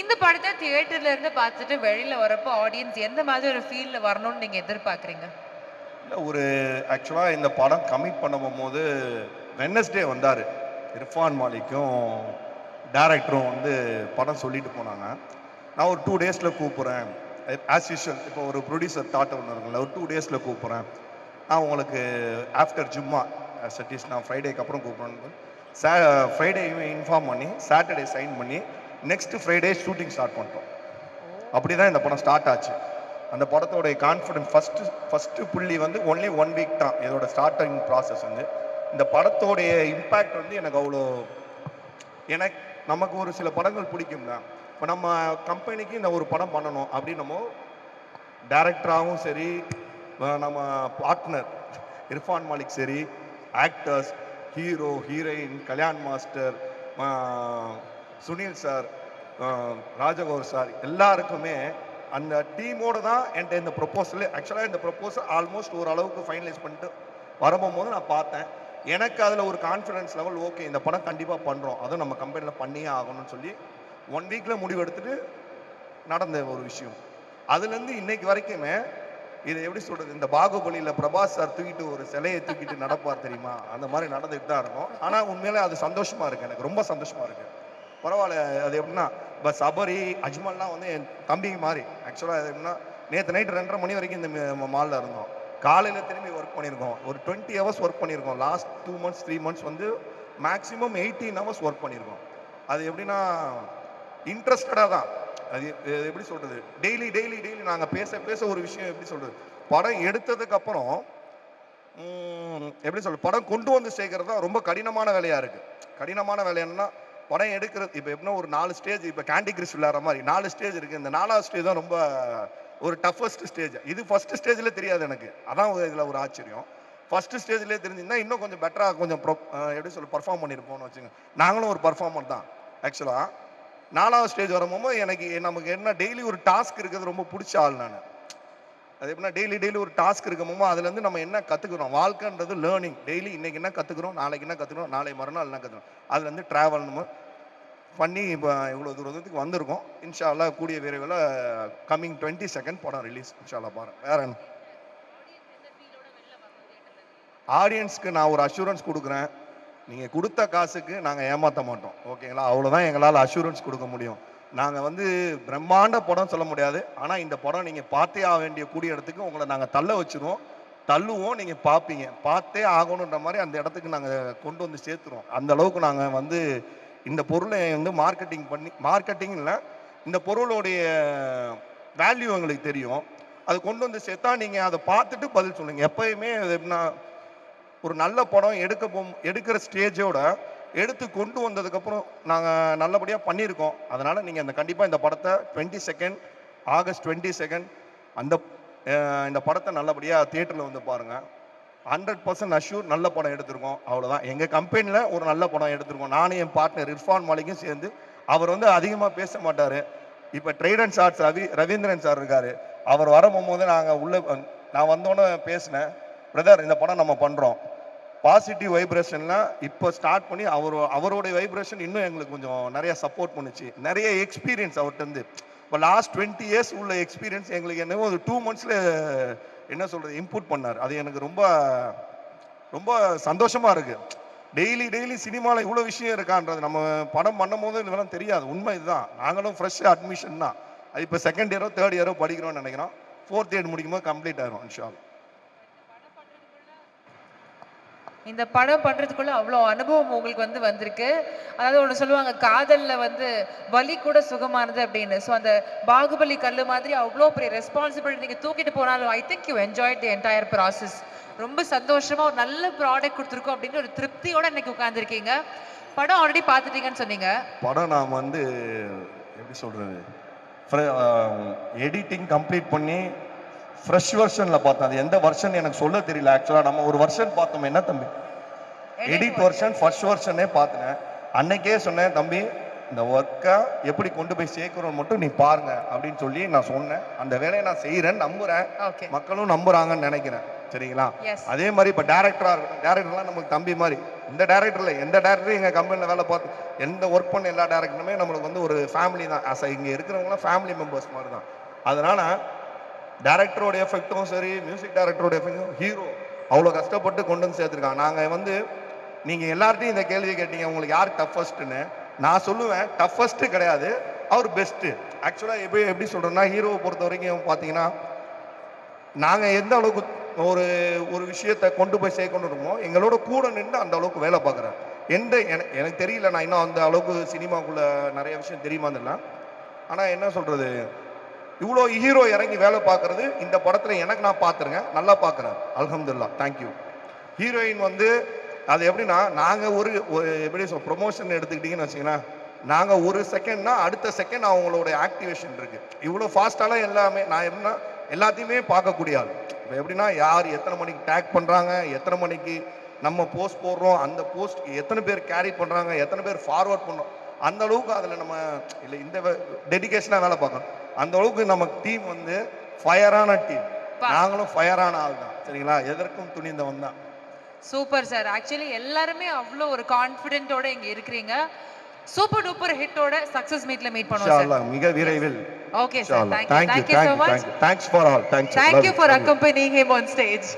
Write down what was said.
இந்த படத்தை தியேட்டர்ல இருந்து பார்த்துட்டு வெளியில வரப்போ ஆடியன்ஸ் எந்த மாதிரி ஒரு ஃபீல்ல வரணும்னு நீங்க எதிர்பார்க்குறீங்க? இல்லை ஒரு ஆக்சுவலாக இந்த படம் கமிட் பண்ண போகும்போது வெனஸ்டே வந்தார். இர்ஃபான் மாலிக்கும் டேரக்டரும் வந்து படம் சொல்லிட்டு போனாங்க. நான் ஒரு டூ டேஸில் கூப்பிட்றேன். ஆஸ் யூஷுவல் இப்போ ஒரு ப்ரொடியூசர் தாட் ஒன்று இருக்குல்ல ஒரு டூ டேஸில் கூப்பிட்றேன். நான் உங்களுக்கு ஆஃப்டர் ஜும்மா சட்டீஸ் நான் ஃப்ரைடேக்கு அப்புறம் கூப்பிட்றேன்னு சே ஃப்ரைடே இன்ஃபார்ம் பண்ணி சாட்டர்டே சைன் பண்ணி நெக்ஸ்ட் ஃப்ரைடே ஷூட்டிங் ஸ்டார்ட் பண்ணிட்டோம். அப்படி தான் இந்த படம் ஸ்டார்ட் ஆச்சு. அந்த படத்தோடைய கான்ஃபிடென்ட் ஃபஸ்ட்டு ஃபஸ்ட்டு புள்ளி வந்து ஒன்லி ஒன் வீக் தான். இதோட ஸ்டார்டிங் ப்ராசஸ் வந்து. இந்த படத்தோடைய இம்பேக்ட் வந்து எனக்கு அவ்வளோ எனக்கு நமக்கு ஒரு சில படங்கள் பிடிக்கும் தான் இப்போ நம்ம கம்பெனிக்கு இந்த ஒரு படம் பண்ணணும் அப்படின்னமோ நம்ம டேரக்டராகவும் சரி நம்ம பார்ட்னர் இர்ஃபான் மாலிக் சரி actors hero heroine Kalyan master Sunil sir ராஜகோர் sir எல்லாருக்குமே அந்த டீமோட தான் என்கிட்ட இந்த ப்ரொப்போசல் ஆக்சுவலாக இந்த ப்ரொப்போசல் ஆல்மோஸ்ட் ஓரளவுக்கு ஃபைனலைஸ் பண்ணிட்டு வரும்போது நான் பார்த்தேன். எனக்கு அதில் ஒரு கான்ஃபிடன்ஸ் லெவல் ஓகே இந்த படம் கண்டிப்பாக பண்ணுறோம் அதுவும் நம்ம கம்பெனியில் பண்ணியே ஆகணும்னு சொல்லி ஒன் வீக்கில் முடிவு எடுத்துட்டு நடந்த ஒரு விஷயம். அதுலேருந்து இன்னைக்கு வரைக்குமே இதை எப்படி சொல்கிறது இந்த பாகுபலியில் பிரபாஸ் சார் தூக்கிட்டு ஒரு சிலையை தூக்கிட்டு நடப்பார் தெரியுமா? அந்த மாதிரி நடந்துகிட்டு தான் இருக்கும். ஆனால் உண்மையிலே அது சந்தோஷமாக இருக்குது எனக்கு. ரொம்ப சந்தோஷமாக இருக்குது பரவாயில்ல. அது எப்படின்னா இப்போ சபரி அஜ்மல்லாம் வந்து என் தம்பிக்கு மாதிரி ஆக்சுவலாக அது எப்படின்னா நேற்று நைட்டு ரெண்டரை மணி வரைக்கும் இந்த மாலில் இருந்தோம். காலையில் திரும்பி ஒர்க் பண்ணியிருக்கோம். ஒரு டுவெண்ட்டி ஹவர்ஸ் ஒர்க் பண்ணியிருக்கோம். Last two months three months வந்து மேக்ஸிமம் எயிட்டீன் ஹவர்ஸ் ஒர்க் பண்ணியிருக்கோம். அது எப்படின்னா இன்ட்ரெஸ்டடாக தான். அது எப்படி சொல்கிறது டெய்லி டெய்லி டெய்லி நாங்கள் பேச பேச ஒரு விஷயம் எப்படி சொல்கிறது படம் எடுத்ததுக்கப்புறம் எப்படி சொல்கிறது படம் கொண்டு வந்து சேர்க்கறது தான் ரொம்ப கடினமான வேலையாக இருக்குது கடினமான வேலை என்னன்னா படம் எடுக்கிறது இப்போ எப்படின்னா ஒரு நாலு ஸ்டேஜ் இப்போ கேண்டி கிரிஷ் விளையாடுற மாதிரி நாலு ஸ்டேஜ் இருக்குது இந்த நாலாவது ஸ்டேஜ் தான் ரொம்ப ஒரு டஃபஸ்ட் ஸ்டேஜ் இது ஃபஸ்ட்டு ஸ்டேஜில் தெரியாது எனக்கு. அதான் இதில் ஒரு ஆச்சரியம். ஃபஸ்ட்டு ஸ்டேஜ்லேயே தெரிஞ்சிருந்தா இன்னும் கொஞ்சம் பெட்டராக கொஞ்சம் ப்ரொ எப்படி சொல்ல பர்ஃபார்ம் பண்ணியிருப்போம்னு வச்சுங்க. நாங்களும் ஒரு பர்ஃபார்மர் தான் ஆக்சுவலாக நாலாவது ஸ்டேஜ் வரும்போது எனக்கு நமக்கு என்ன டெய்லி ஒரு டாஸ்க் இருக்கிறது ரொம்ப பிடிச்ச ஆள் நான். அது எப்படின்னா டெய்லி டெய்லி ஒரு டாஸ்க் இருக்கமோ அதுலேருந்து நம்ம என்ன கற்றுக்குறோம் வாழ்க்கைன்றது லேர்னிங் டெய்லி இன்னைக்கு என்ன கற்றுக்குறோம் நாளைக்கு என்ன கற்றுக்குறோம் நாளை மறுநாள் என்ன கற்றுக்கணும் அதுலேருந்து ட்ராவல் நம்ம பண்ணி இப்போ இவ்வளோ தூரத்துக்கு வந்திருக்கோம். இன்ஷால்லா கூடிய விரைவில் கம்மிங் டுவெண்ட்டி செகண்ட் படம் ரிலீஸ் இன்ஷால்லா அல்லாஹ் பாருங்க வேற என்ன? ஆடியன்ஸ்க்கு நான் ஒரு அஷூரன்ஸ் கொடுக்குறேன். நீங்கள் கொடுத்த காசுக்கு நாங்கள் ஏமாற்ற மாட்டோம். ஓகேங்களா அவ்வளோதான் எங்களால் அஷூரன்ஸ் கொடுக்க முடியும். நாங்கள் வந்து பிரம்மாண்ட படம் சொல்ல முடியாது. ஆனால் இந்த படம் நீங்கள் பார்த்தே ஆக வேண்டிய கூடிய இடத்துக்கு உங்களை நாங்கள் தள்ள வச்சிருவோம். தள்ளுவோம் நீங்கள் பார்ப்பீங்க. பார்த்தே ஆகணுன்ற மாதிரி அந்த இடத்துக்கு நாங்கள் கொண்டு வந்து சேர்த்துருவோம். அந்த அளவுக்கு நாங்கள் வந்து இந்த பொருளை வந்து மார்க்கெட்டிங் பண்ணி மார்க்கெட்டிங் இல்லை இந்த பொருளுடைய வேல்யூ எங்களுக்கு தெரியும். அது கொண்டு வந்து சேர்த்தா நீங்கள் அதை பார்த்துட்டு பதில் சொல்லுங்கள் எப்பயுமே அது எப்படின்னா ஒரு நல்ல படம் எடுக்க போ எடுக்கிற ஸ்டேஜோட எடுத்து கொண்டு வந்ததுக்கப்புறம் நாங்கள் நல்லபடியாக பண்ணியிருக்கோம். அதனால் நீங்கள் அந்த கண்டிப்பாக இந்த படத்தை twenty second August twenty second அந்த இந்த படத்தை நல்லபடியாக தியேட்டரில் வந்து பாருங்கள் ஹண்ட்ரட் பர்சன்ட் அஷ்யூர் நல்ல படம் எடுத்திருக்கோம். அவ்வளோதான் எங்கள் கம்பெனியில் ஒரு நல்ல படம் எடுத்திருக்கோம். நானும் என் பார்ட்னர் இர்ஃபான் மாலிக்கும் சேர்ந்து அவர் வந்து அதிகமாக பேச மாட்டார். இப்போ ட்ரைடன் ஷார்ட்ஸ் ரவி ரவீந்திரன் சார் இருக்கார். அவர் வரும்போது நாங்கள் உள்ளே நான் வந்தோன்னே பேசினேன். பிரதர் இந்த படம் நம்ம பண்ணுறோம் பாசிட்டிவ் வைப்ரேஷன்லாம் இப்போ ஸ்டார்ட் பண்ணி அவர் அவருடைய வைப்ரேஷன் இன்னும் எங்களுக்கு கொஞ்சம் நிறைய சப்போர்ட் பண்ணுச்சு. நிறைய எக்ஸ்பீரியன்ஸ் அவர்கிட்டருந்து இப்போ லாஸ்ட் டுவெண்ட்டி இயர்ஸ் உள்ள எக்ஸ்பீரியன்ஸ் எங்களுக்கு என்னவோ ஒரு டூ மந்த்ஸில் என்ன சொல்கிறது இம்புட் பண்ணார். அது எனக்கு ரொம்ப ரொம்ப சந்தோஷமாக இருக்குது டெய்லி டெய்லி சினிமாவில் இவ்வளோ விஷயம் இருக்கான்றது நம்ம படம் பண்ணும் போது இதெல்லாம் தெரியாது. உண்மை இதுதான். நாங்களும் ஃப்ரெஷ் அட்மிஷன் தான். அது இப்போ செகண்ட் இயரோ தேர்ட் இயரோ படிக்கிறோம்னு நினைக்கிறோம். ஃபோர்த் இயர் முடிக்கும் போது கம்ப்ளீட் ஆயிரும் இன்ஷா இந்த படம் பண்ணுறதுக்குள்ளே அவ்வளோ அனுபவம் உங்களுக்கு வந்து வந்திருக்கு. அதாவது ஒன்று சொல்லுவாங்க காதலில் வந்து வலி கூட சுகமானது அப்படின்னு. ஸோ அந்த பாகுபலி கல் மாதிரி அவ்வளோ பெரிய ரெஸ்பான்சிபிலிட்டி நீங்கள் தூக்கிட்டு போனாலும் I think you enjoy the entire process ரொம்ப சந்தோஷமாக ஒரு நல்ல ப்ராடக்ட் கொடுத்துருக்கோம் அப்படின்னு ஒரு திருப்தியோடு இன்னைக்கு உட்காந்துருக்கீங்க படம் ஆல்ரெடி பார்த்துட்டீங்கன்னு சொன்னீங்க. படம் நான் வந்து எப்படி சொல்கிறது எடிட்டிங் கம்ப்ளீட் பண்ணி ஃப்ரெஷ் வெர்ஷனில் பார்த்தேன். அது எந்த வெர்ஷன் எனக்கு சொல்ல தெரியல. ஆக்சுவலாக நம்ம ஒரு வெர்ஷன் பார்த்தோம். என்ன தம்பி? எடிட் வெர்ஷன் ஃபர்ஸ்ட் வெர்ஷனே பார்த்தேன். அன்னைக்கே சொன்னேன் தம்பி இந்த ஒர்க்கை எப்படி கொண்டு போய் சேர்க்கிறோம் மட்டும் நீ பாருங்க அப்படின்னு சொல்லி நான் சொன்னேன். அந்த வேலையை நான் செய்கிறேன் நம்புறேன். ஓகே மக்களும் நம்புறாங்கன்னு நினைக்கிறேன். சரிங்களா? அதே மாதிரி இப்போ டேரக்டராக இருக்கட்டும். டேரக்டர்லாம் நமக்கு தம்பி மாதிரி. இந்த டேரக்டரில் எந்த டேரக்டரும் எங்கள் கம்பெனியில் வேலை பார்த்து எந்த ஒர்க் பண்ண எல்லா டேரக்டருமே நம்மளுக்கு வந்து ஒரு ஃபேமிலி தான். அஸ் இங்கே இருக்கிறவங்களாம் ஃபேமிலி மெம்பர்ஸ் மாதிரி தான். அதனால டேரக்டரோட எஃபெக்ட்டும் சரி மியூசிக் டேரக்டரோட எஃபெக்டும் ஹீரோ அவ்வளோ கஷ்டப்பட்டு கொண்டு வந்து சேர்த்துருக்காங்க. நாங்கள் வந்து நீங்கள் எல்லார்ட்டையும் இந்த கேள்வி கேட்டீங்க உங்களுக்கு யார் டஃபஸ்ட்டுன்னு நான் சொல்லுவேன் டஃபஸ்ட்டு கிடையாது அவர் பெஸ்ட்டு ஆக்சுவலாக எப்படி எப்படி சொல்கிறேன்னா ஹீரோவை பொறுத்த வரைக்கும் பார்த்தீங்கன்னா நாங்கள் எந்த அளவுக்கு ஒரு ஒரு விஷயத்தை கொண்டு போய் சேர்க்கணும் இருக்கோமோ எங்களோட கூட நின்று அந்த அளவுக்கு வேலை பார்க்குறேன் எந்த எனக்கு எனக்கு தெரியல நான் இன்னும் அந்த அளவுக்கு சினிமாக்குள்ள நிறைய விஷயம் தெரியுமா தெரியல. ஆனால் என்ன சொல்கிறது இவ்வளோ ஹீரோ இறங்கி வேலை பார்க்குறது இந்த படத்தில் எனக்கு நான் பார்த்துருங்க நல்லா பார்க்குறேன் அல்ஹம்துல்லா தேங்க்யூ ஹீரோயின் வந்து அது எப்படின்னா நாங்கள் ஒரு எப்படி சொல் ப்ரொமோஷன் எடுத்துக்கிட்டிங்கன்னு வச்சிங்கன்னா நாங்கள் ஒரு செகண்ட்னா அடுத்த செகண்ட் அவங்களோட ஆக்டிவேஷன் இருக்குது இவ்வளோ ஃபாஸ்ட்டாலாம் எல்லாமே நான் எப்படின்னா எல்லாத்தையுமே பார்க்கக்கூடிய ஆள். இப்போ எப்படின்னா யார் எத்தனை மணிக்கு டேக் பண்ணுறாங்க எத்தனை மணிக்கு நம்ம போஸ்ட் போடுறோம் அந்த போஸ்ட் எத்தனை பேர் கேரி பண்ணுறாங்க எத்தனை பேர் ஃபார்வர்ட் பண்ணுறோம் அந்த அளவுக்கு அதில் நம்ம இல்லை இந்த டெடிகேஷனாக வேலை பார்க்கணும். அந்த அளவுக்கு நம்ம டீம் வந்து ஃபயரான டீம். நாங்களும் ஃபயரான ஆள் தான். சரிங்களா? எதற்கும் துணிந்தவன் தான். Super sir. ஆக்சுவலி எல்லாருமே அவ்வளோ ஒரு கான்ஃபிடென்ட்டோட இங்க இருக்கிறீங்க. சூப்பர் டூப்பர் ஹிட்டோட சக்சஸ் மீட்ல மீட் பண்ணுவோம் சார். மிக விரைவில். Okay sir you, thank you so thank you, much you. Thanks for all. Thanks. Thank you Love for accompanying him on stage.